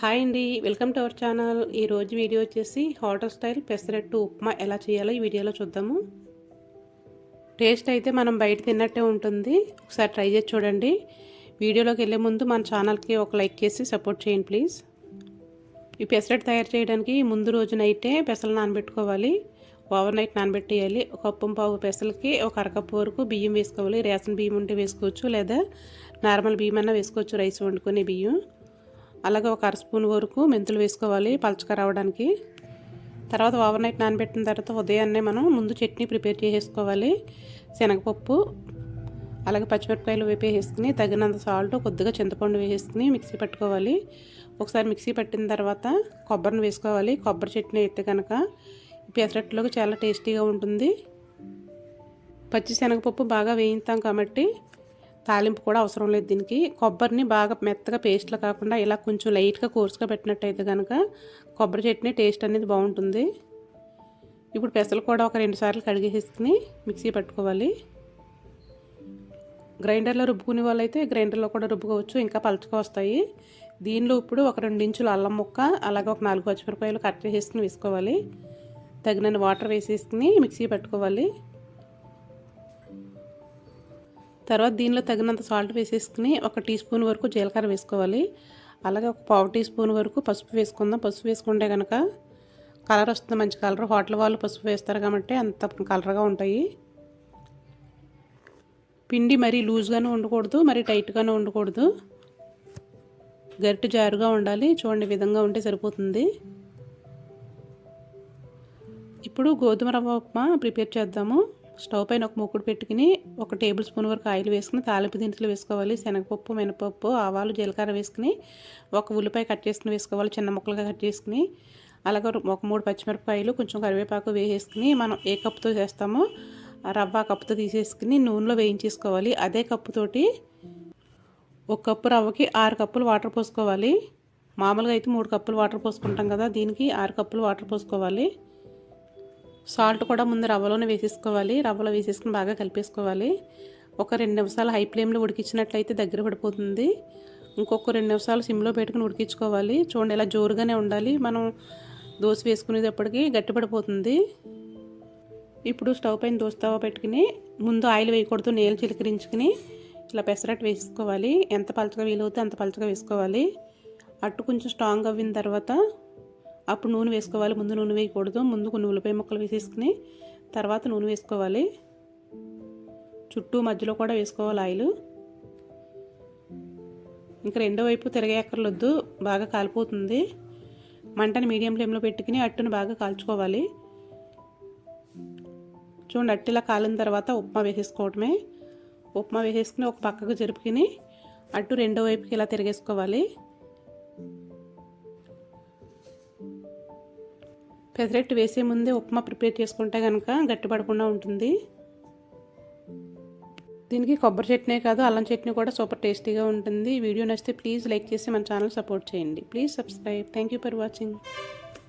Hi అండి welcome to our channel. ఈరోజు video వచ్చేసి హోటల్ స్టైల్ పెసరట్టు ఉప్మా ఎలా చేయాలో ఈ వీడియోలో చూద్దాము. టేస్ట్ అయితే మనం బయట తిన్నట్టే ఉంటుంది. ఒకసారి ట్రై చేసి చూడండి. వీడియోలోకి వెళ్ళే ముందు మన ఛానల్కి ఒక లైక్ చేసి సపోర్ట్ చేయండి ప్లీజ్. ఈ పెసరట్టు తయారు చేయడానికి ముందు రోజు నైటే పెసలు నానబెట్టుకోవాలి. ఓవర్ నైట్ నానబెట్టేయాలి. ఒక కప్పు పావు పెసలకి ఒక అరకప్పు వరకు బియ్యం వేసుకోవాలి. రేషన్ బియ్యం ఉంటే వేసుకోవచ్చు లేదా నార్మల్ బియ్యం అన్నా వేసుకోవచ్చు. రైస్ వండుకునే బియ్యం. అలాగే ఒక అర స్పూన్ వరకు మెంతులు వేసుకోవాలి పలచగా రావడానికి. తర్వాత ఓవర్ నైట్ నానబెట్టిన తర్వాత ఉదయాన్నే మనం ముందు చట్నీ ప్రిపేర్ చేసేసుకోవాలి. శనగపప్పు అలాగే పచ్చిమిరపకాయలు వేపేసుకుని తగినంత సాల్ట్ కొద్దిగా చింతపండు వేసేసుకుని మిక్సీ పట్టుకోవాలి. ఒకసారి మిక్సీ పట్టిన తర్వాత కొబ్బరిని వేసుకోవాలి. కొబ్బరి చట్నీ అయితే కనుక ఈ పెసరట్టులోకి చాలా టేస్టీగా ఉంటుంది. పచ్చి శనగపప్పు బాగా వేయిస్తాం కాబట్టి తాలింపు కూడా అవసరం లేదు దీనికి. కొబ్బరిని బాగా మెత్తగా పేస్ట్లో కాకుండా ఇలా కొంచెం లైట్గా కోర్సుగా పెట్టినట్టయితే కనుక కొబ్బరి చట్నీ టేస్ట్ అనేది బాగుంటుంది. ఇప్పుడు పెసలు కూడా ఒక రెండు సార్లు కడిగేసుకుని మిక్సీ పట్టుకోవాలి. గ్రైండర్లో రుబ్బుకునే వాళ్ళైతే గ్రైండర్లో కూడా రుబ్బుకోవచ్చు ఇంకా పలుచగా వస్తాయి. దీనిలో ఇప్పుడు ఒక రెండు ఇంచులు అల్లం ముక్క అలాగే ఒక నాలుగు పచ్చిమిరపకాయలు కట్ చేసేసుకుని వేసుకోవాలి. తగినన్ని వాటర్ వేసేసుకుని మిక్సీ పట్టుకోవాలి. తర్వాత దీనిలో తగినంత సాల్ట్ వేసేసుకుని ఒక టీ స్పూన్ వరకు జీలకర్ర వేసుకోవాలి. అలాగే ఒక పావు టీ స్పూన్ వరకు పసుపు వేసుకుందాం. పసుపు వేసుకుంటే కనుక కలర్ వస్తుంది మంచి కలర్. హోటల్ వాళ్ళు పసుపు వేస్తారు కాబట్టి అంత కలర్గా ఉంటాయి. పిండి మరీ లూజ్గానే ఉండకూడదు మరీ టైట్గానే ఉండకూడదు. గరిటె జారుగా ఉండాలి. చూడండి విధంగా ఉంటే సరిపోతుంది. ఇప్పుడు గోధుమ రవ్వ ఉప్మా ప్రిపేర్ చేద్దాము. స్టవ్ పైన ఒక మూకుడు పెట్టుకుని ఒక టేబుల్ స్పూన్ వరకు ఆయిల్ వేసుకుని తాలింపు దినుసులు వేసుకోవాలి శనగపప్పు మినపప్పు ఆవాలు జీలకర్ర వేసుకుని ఒక ఉల్లిపాయ కట్ చేసుకుని వేసుకోవాలి చిన్న ముక్కలుగా కట్ చేసుకుని. అలాగే ఒక మూడు పచ్చిమిరపకాయలు కొంచెం కరివేపాకు వేసేసుకుని మనం ఏ కప్పుతో చేస్తామో రవ్వ కప్పుతో తీసేసుకుని నూనెలో వేయించేసుకోవాలి. అదే కప్పుతోటి ఒక కప్పు రవ్వకి ఆరు కప్పులు వాటర్ పోసుకోవాలి. మామూలుగా అయితే మూడు కప్పులు వాటర్ పోసుకుంటాం కదా దీనికి ఆరు కప్పులు వాటర్ పోసుకోవాలి. సాల్ట్ కూడా ముందు రవ్వలోనే వేసేసుకోవాలి. రవ్వలో వేసేసుకుని బాగా కలిపేసుకోవాలి. ఒక రెండు నిమిషాలు హై ఫ్లేమ్లో ఉడికించినట్లయితే దగ్గర పడిపోతుంది. ఇంకొక రెండు నిమిషాలు సిమ్లో పెట్టుకుని ఉడికించుకోవాలి. చూడండి ఇలా జోరుగానే ఉండాలి. మనం దోశ వేసుకునేటప్పటికి గట్టిపడిపోతుంది ఇప్పుడు స్టవ్ పైన దోస్తవ పెట్టుకుని ముందు ఆయిల్ వేయకూడదు నీళ్ళు చిలకరించుకుని ఇలా పెసరట్టు వేసుకోవాలి ఎంత పలచగా వీలవుతే అంత పలచగా వేసుకోవాలి. అట్టు కొంచెం స్ట్రాంగ్ అవ్విన తర్వాత అప్పుడు నూనె వేసుకోవాలి. ముందు నూనె వేయకూడదు. ముందు కొన్ని ఉల్లిపాయ ముక్కలు వేసేసుకుని తర్వాత నూనె వేసుకోవాలి. చుట్టూ మధ్యలో కూడా వేసుకోవాలి ఆయిల్. ఇంకా రెండో వైపు తిరగేక్కర్లొద్దు బాగా కాలిపోతుంది. మంటని మీడియం ఫ్లేమ్లో పెట్టుకుని అట్టును బాగా కాల్చుకోవాలి. చూడండి అట్టిలా కాలిన తర్వాత ఉప్మా వేసేసుకోవటమే. ఉప్మా వేసేసుకుని ఒక పక్కకు జరుపుకుని అట్టు రెండో వైపుకి ఇలా తిరిగేసుకోవాలి. పెసరెట్టు వేసే ముందే ఉప్మా ప్రిపేర్ చేసుకుంటే కనుక గట్టిపడకుండా ఉంటుంది. దీనికి కొబ్బరి చట్నీ కాదు అల్లం చట్నీ కూడా సూపర్ టేస్టీగా ఉంటుంది. వీడియో నచ్చితే ప్లీజ్ లైక్ చేసి మన ఛానల్ సపోర్ట్ చేయండి. Please subscribe. Thank you for watching